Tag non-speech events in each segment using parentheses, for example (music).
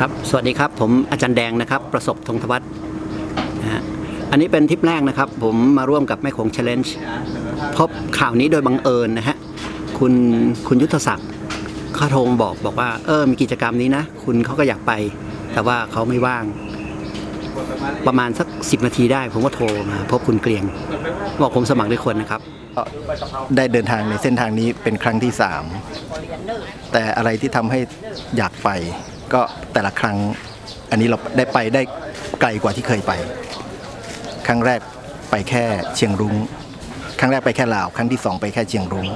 ครับ สวัสดีครับ ผมอาจารย์แดงนะครับ ประสบธงทวัฒน์นะฮะอันนี้เป็นทริปแรกนะครับ ผมมาร่วมกับแม่โขง Challenge พบข่าวนี้โดยบังเอิญนะฮะ คุณคุณยุทธศักดิ์เขาโทรบอกบอกว่าเออมีกิจกรรมนี้นะ คุณเขาก็อยากไป แต่ว่าเขาไม่ว่าง ประมาณสัก 10 นาทีได้ ผมก็โทรมา พบคุณเกรียง บอกผมสมัครด้วยคนนะครับ ก็ได้เดินทางในเส้นทางนี้เป็นครั้งที่ 3 แต่อะไรที่ทำให้อยากไป ก็แต่ละครั้งอันนี้เราได้ไปได้ไกลกว่าที่เคยไป ครั้งแรกไปแค่เชียงรุง้ง ครั้งแรกไปแค่ลาว ครั้งที่สองไปแค่เชียงรุง้ง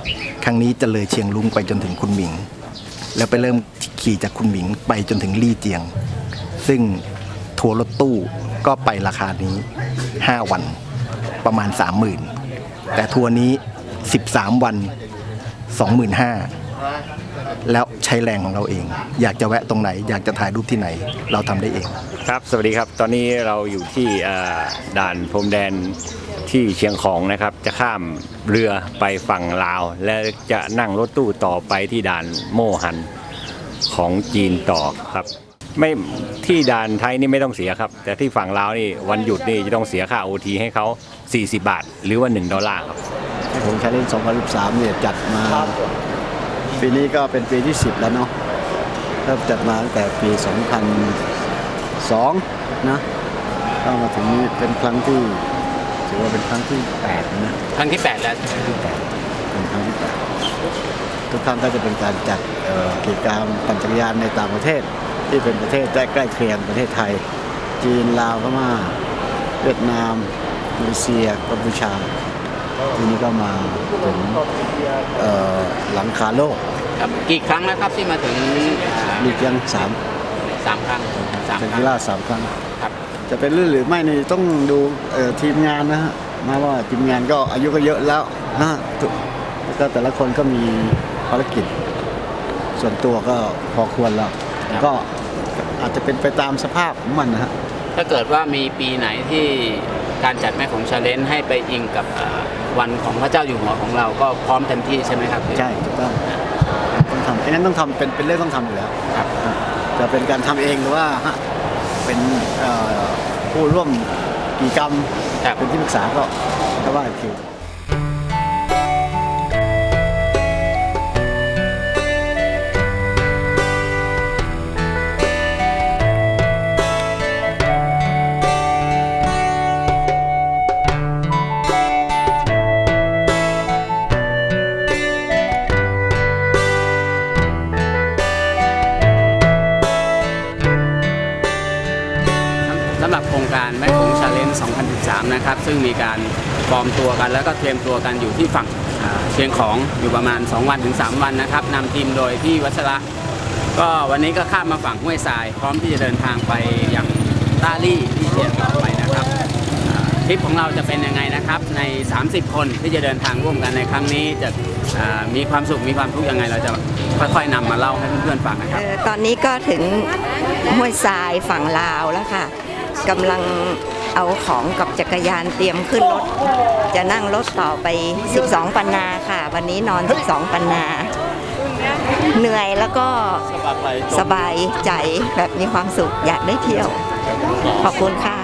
ครั้งนี้จะเลยเชียงรุ้งไปจนถึงคุณหมิง แล้วไปเริ่มขี่จากคุณหมิงไปจนถึงลี่เจียง ซึ่งทัวร์รถตู้ก็ไปราคานี้ 5 วันประมาณ 30,000 แต่ทัวร์นี้ 13 วัน 25,000 แล้วใช้แรงของเราเอง อยากจะแวะตรงไหน อยากจะถ่ายรูปที่ไหน เราทำได้เอง ครับ สวัสดีครับ ตอนนี้เราอยู่ที่เอ่อด่านพรมแดนที่เชียงของนะครับ จะข้ามเรือไปฝั่งลาว และจะนั่งรถตู้ต่อไปที่ด่านโมหันของจีนต่อครับ ไม่ที่ด่านไทยนี่ไม่ต้องเสียครับ แต่ที่ฝั่งลาวนี่วันหยุดนี่จะต้องเสียค่าโอทีให้เขา 40 บาท หรือว่า 1 ดอลลาร์ครับ ผมชาเลนจ์2013เนี่ยจัดมา ปีนี้ก็เป็นปีที่ 10 แล้วเนาะเริ่มจัดมาตั้งแต่ปี 2002 นะก็มาถึงนี้เป็นครั้งที่ถือว่าเป็นครั้งที่ 8 นะครั้งที่ 8 แล้วเป็นครั้งที่ 8 ทุกครั้งก็จะเป็นการจัดเอ่อกิจกรรมปั่นจักรยานในต่างประเทศ ที่เป็นประเทศใกล้ๆเคียงประเทศไทย จีนลาวพม่าเวียดนามมาเลเซียกัมพูชาทีนี้ก็มาถึงเอ่อหลังคาโลก ครับกี่ครั้งแล้วครับที่มาถึงลีกยังสามสามครั้งสามเซนครั้กิงล่าสามครั้ง ครับ จะเป็นเรื่องหรือไม่นี่ต้องดูเอ่อทีมงานนะฮะมาว่าทีมงานก็อายุก็เยอะแล้วนะฮะทุกแล้วก็แต่ละคนก็มีภารกิจ ส่วนตัวก็พอควรแล้วก็อาจจะเป็นไปตามสภาพของมันนะฮะ ถ้าเกิดว่ามีปีไหนที่การจัดแม่ของชาเลนจ์ให้ไปอิงกับเอ่อวันของพระเจ้าอยู่หัวของเราก็พร้อมเต็มที่ใช่ไหมครับ ใช่ถูกต้องต้ องทำไอ้นั้นต้องทำเป็นเป็นเรื่องต้องทำอยู่แล้วครับจะเป็นการทำเองหรือว่าฮะเป็นเอ่อผู้ร่วมกิจกรรมครับ เป็นที่ปรึกษาก็ก็ว่าอีกที การแม่คงชาเลนจ์2013 นะครับ ซึ่งมีการปลอมตัวกัน แล้วก็เตรียมตัวกันอยู่ที่ฝั่งเชียงของอยู่ประมาณ 2 วันถึง 3 วันนะครับนำทีมโดยพี่วัชระก็วันนี้ก็ข้ามมาฝั่งห้วยทราย พร้อมที่จะเดินทางไปย่างต้าลี่ที่เชียงต่อไปนะครับทริปของเราจะเป็นยังไงนะครับ ใน 30 คนที่จะเดินทางร่วมกันในครั้งนี้จะมีความสุขมีความทุกข์ยังไง เราจะค่อยๆนำมาเล่าให้เพื่อนๆฟังนะครับตอนนี้ก็ถึงห้วยทรายฝั่งลาวแล้วค่ะ กำลังเอาของกับจักรยานเตรียมขึ้นรถ จะนั่งรถต่อไป 12 ปันนาค่ะ วันนี้นอน 12 ปันนา เหนื่อยแล้วก็สบายใจแบบมีความสุขอยากได้เที่ยว ขอบคุณค่ะ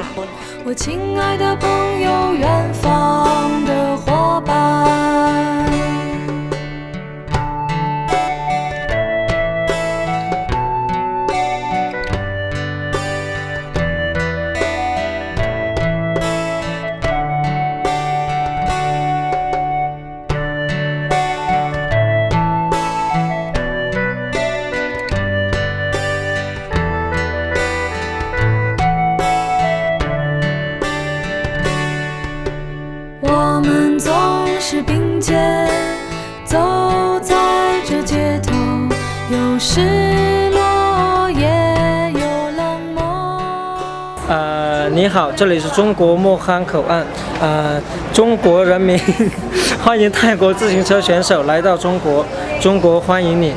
失落，也有冷漠。呃，你好，这里是中国莫憨口岸。呃，中国人民 (laughs) 欢迎泰国自行车选手来到中国，中国欢迎你。